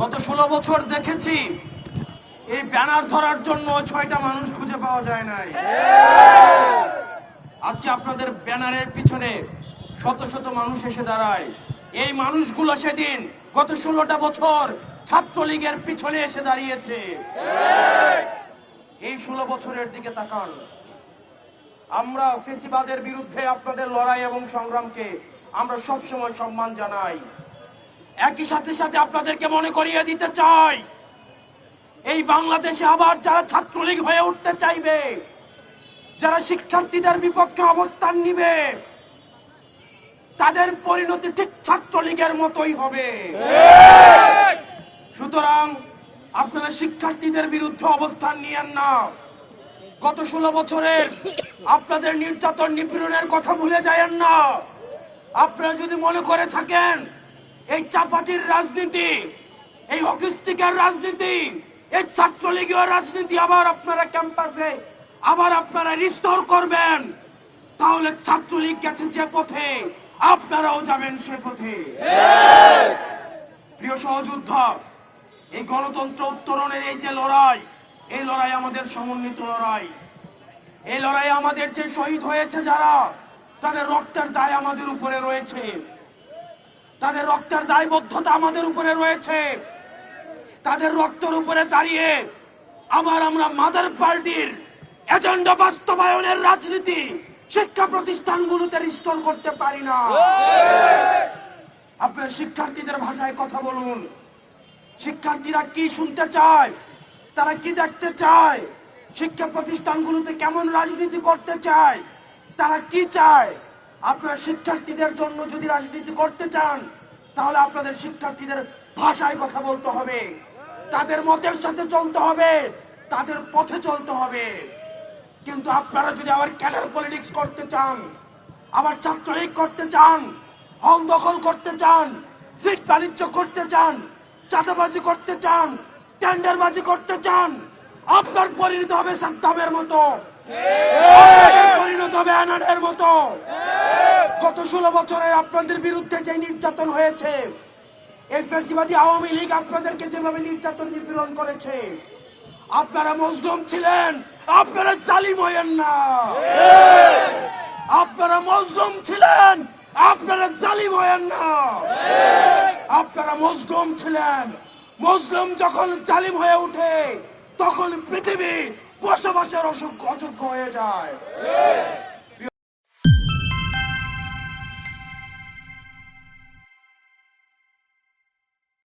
গত ষোলো বছর দেখেছি, এই ব্যানার ধরার জন্য ছয়টা মানুষ খুঁজে পাওয়া যায় নাই। আজকে আপনাদের ব্যানারের পিছনে শত শত মানুষ এসে দাঁড়ায়। এই মানুষগুলো সেদিন গত ষোলোটা বছর ছাত্রলীগের পিছনে এসে দাঁড়িয়েছে। এই ষোলো বছরের দিকে তাকান। আমরা ফেসিবাদের বিরুদ্ধে আপনাদের লড়াই এবং সংগ্রামকে আমরা সবসময় সম্মান জানাই। একই সাথে সাথে আপনাদেরকে মনে করিয়ে দিতে চাই। এই বাংলাদেশে আবার যারা ছাত্রলীগ হয়ে উঠতে চাইবে, যারা শিক্ষার্থীদের বিপক্ষে অবস্থান নিবে, তাদের পরিণতি ঠিক ছাত্রলীগের মতোই হবে। সুতরাং আপনারা শিক্ষার্থীদের বিরুদ্ধে অবস্থান নিয়েন না। গত ষোলো বছরের আপনাদের নির্যাতন নিপীড়নের কথা ভুলে যায়েন না। আপনারা যদি মনে করে থাকেন এই চাপাতির রাজনীতি, এই অকিস্টিকের রাজনীতি, এই ছাত্রলীগীয় রাজনীতি আবার আপনারা ক্যাম্পাসে, আবার আপনারা রিস্টোর করবেন। তাহলে ছাত্রলীগ গেছে যে পথে, আপনারাও যাবেন সে পথে। প্রিয় সহযোদ্ধা, এই গণতন্ত্র উত্তরণের এই যে লড়াই, এই লড়াই আমাদের সমন্বিত লড়াই। এই লড়াই আমাদের যে শহীদ হয়েছে যারা, তাদের রক্তের দায় আমাদের উপরে রয়েছে। তাদের রক্তের দায়বদ্ধতা আমাদের উপরে রয়েছে। তাদের রক্তের উপরে দাঁড়িয়ে আবার আমরা মাদার পার্টির এজেন্ডা বাস্তবায়নের রাজনীতি, শিক্ষা প্রতিষ্ঠানগুলোতে রিস্টোর করতে পারি না। আপনার শিক্ষার্থীদের ভাষায় কথা বলুন। শিক্ষার্থীরা কি শুনতে চায়? তারা কি দেখতে চায়? শিক্ষা প্রতিষ্ঠানগুলোতে কেমন রাজনীতি করতে চায়? তারা কি চায়? আপনারা শিক্ষার্থীদের জন্য যদি রাজনীতি করতে চান, তাহলে আপনাদের শিক্ষার্থীদের ভাষায় কথা বলতে হবে। তাদের মতের সাথে চলতে হবে, তাদের পথে চলতে হবে। কিন্তু আপনারা যদি আবার ক্যাডার পলিটিক্স করতে চান, আবার ছাত্রলীগ করতে চান, হল দখল করতে চান, সিট বাণিজ্য করতে চান, চাঁদাবাজি করতে চান, টেন্ডারবাজি করতে চান, আপনার পরিণত হবে সাদ্দামের মতো। পরিণত হবে আনানের মতো। গত ষোলো বছরের আপনাদের বিরুদ্ধে যে নির্যাতন হয়েছে, এই ফেসিবাদী আওয়ামী লীগ আপনাদেরকে যেভাবে নির্যাতন নিপীড়ন করেছে, আপনারা মজলুম ছিলেন, আপনারা জালিম হইয়েন না। আপনারা মজলুম ছিলেন, আপনারা জালিম হয়েন না। আপনারা মজলুম ছিলেন, মজলুম যখন জালিম হয়ে ওঠে, তখন পৃথিবী বসবাসের অযোগ্য হয়ে যায়।